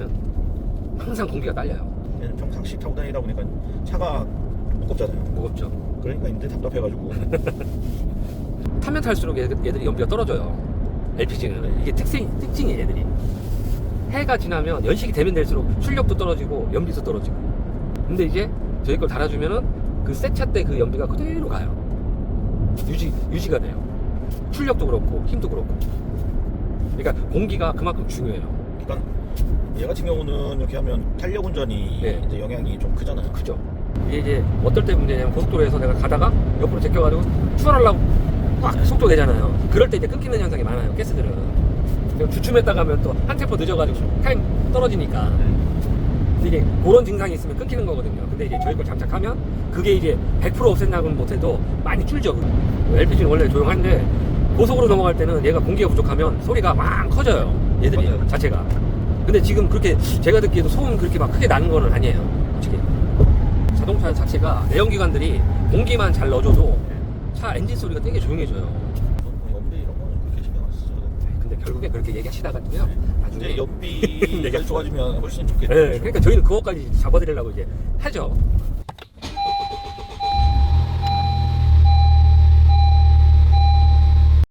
LPG는 항상 공기가 딸려요. 얘는 평상시 타고 다니다 보니까 차가 무겁잖아요. 무겁죠. 그러니까 이제 답답해가지고 타면 탈수록 얘들, 얘들이 연비가 떨어져요. LPG는 이게 특징 특징이에요, 얘들이. 해가 지나면 연식이 되면 될수록 출력도 떨어지고 연비도 떨어지고. 근데 이제 저희 걸 달아주면은 그 새 차 때 그 연비가 그대로 가요. 유지 유지가 돼요. 출력도 그렇고 힘도 그렇고. 그러니까 공기가 그만큼 중요해요. 그러니까 얘 같은 경우는 이렇게 하면 탄력 운전이 네. 이제 영향이 좀 크잖아요. 그죠? 이게 이제 어떨 때 문제냐면 고속도로에서 내가 가다가 옆으로 제껴가지고 출하려고 확 속도 내잖아요. 그럴 때 이제 끊기는 현상이 많아요. 가스들은. 그리고 주춤했다 가면 또 한 템포 늦어가지고 타임 떨어지니까. 근데 이게 그런 증상이 있으면 끊기는 거거든요. 근데 이제 저희 걸 장착하면 그게 이제 100% 없앤다고는 못해도 많이 줄죠. LPG는 원래 조용한데 고속으로 넘어갈 때는 얘가 공기가 부족하면 소리가 막 커져요. 얘들이 맞아요. 자체가. 근데 지금 그렇게 제가 듣기에도 소음 그렇게 막 크게 나는 거는 아니에요. 솔직히. 자동차 자체가 내연기관들이 공기만 잘 넣어줘도 차 엔진 소리가 되게 조용해져요. 연비 이런 거는 그렇게 신경 안 쓰죠. 근데 결국에 그렇게 얘기하시다가도요. 나중에 이제 연비가 좋아지면 훨씬 좋겠죠. 네, 그러니까 저희는 그것까지 잡아드리려고 이제 하죠.